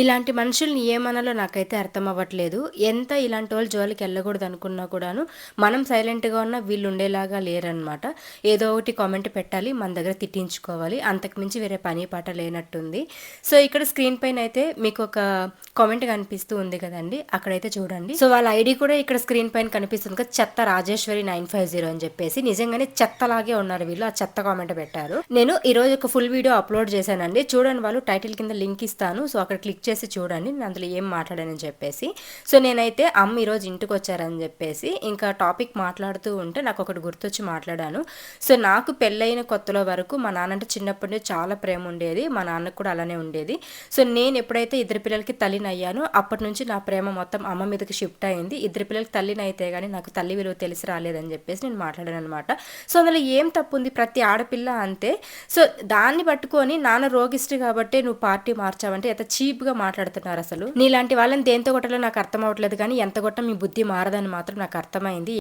ఇలాంటి మనుషుల్ని ఏమనాలో నాకైతే అర్థం అవ్వట్లేదు. ఎంత ఇలాంటి వాళ్ళు జోలికి వెళ్ళకూడదు అనుకున్నా కూడాను మనం సైలెంట్గా ఉన్న వీళ్ళు ఉండేలాగా లేరనమాట ఏదో ఒకటి కామెంట్ పెట్టాలి మన దగ్గర తిట్టించుకోవాలి. అంతకుమించి వేరే పని పాట లేనట్టుంది. సో ఇక్కడ స్క్రీన్ పైన అయితే మీకు ఒక కామెంట్ కనిపిస్తూ ఉంది కదండి. అక్కడైతే చూడండి. సో వాళ్ళ ఐడి కూడా ఇక్కడ స్క్రీన్ పైన కనిపిస్తుంది కదా చెత్త రాజేశ్వరి నైన్ ఫైవ్ జీరో అని చెప్పేసి. నిజంగానే చెత్తలాగే ఉన్నారు వీళ్ళు. ఆ చెత్త కామెంట్ పెట్టారు. నేను ఈ రోజు ఒక ఫుల్ వీడియో అప్లోడ్ చేశానండి. చూడండి వాళ్ళు టైటిల్ కింద లింక్ ఇస్తాను. సో అక్కడ క్లిక్ చేసి చూడండి నేను అందులో ఏం మాట్లాడానని చెప్పేసి. సో నేనైతే అమ్మ ఈరోజు ఇంటికి వచ్చారని చెప్పేసి ఇంకా టాపిక్ మాట్లాడుతూ ఉంటే నాకు ఒకటి గుర్తొచ్చి మాట్లాడాను. సో నాకు పెళ్ళైన కొత్తలో వరకు మా నాన్న అంటే చిన్నప్పటి నుంచి చాలా ప్రేమ ఉండేది. మా నాన్నకు కూడా అలానే ఉండేది. సో నేను ఎప్పుడైతే ఇద్దరు పిల్లలకి తల్లిని అయ్యానో అప్పటి నుంచి నా ప్రేమ మొత్తం అమ్మ మీదకి షిఫ్ట్ అయింది. ఇద్దరు పిల్లలకి తల్లిని అయితే కానీ నాకు తల్లి విలువ తెలిసి రాలేదని చెప్పేసి నేను మాట్లాడాను అనమాట సో అందులో ఏం తప్పు ఉంది ప్రతి ఆడపిల్ల అంతే. సో దాన్ని పట్టుకొని నాన్న రోగిస్ట్ కాబట్టి నువ్వు పార్టీ మార్చావంటే ఎంత చీప్గా మాట్లాడుతున్నారు అసలు. నీలాంటి వాళ్ళని దేంతో కొట్టాలో నాకు అర్థం అవ్వట్లేదు కానీ ఎంత కొట్టా మీ బుద్ధి మారదని మాత్రం నాకు అర్థమైంది.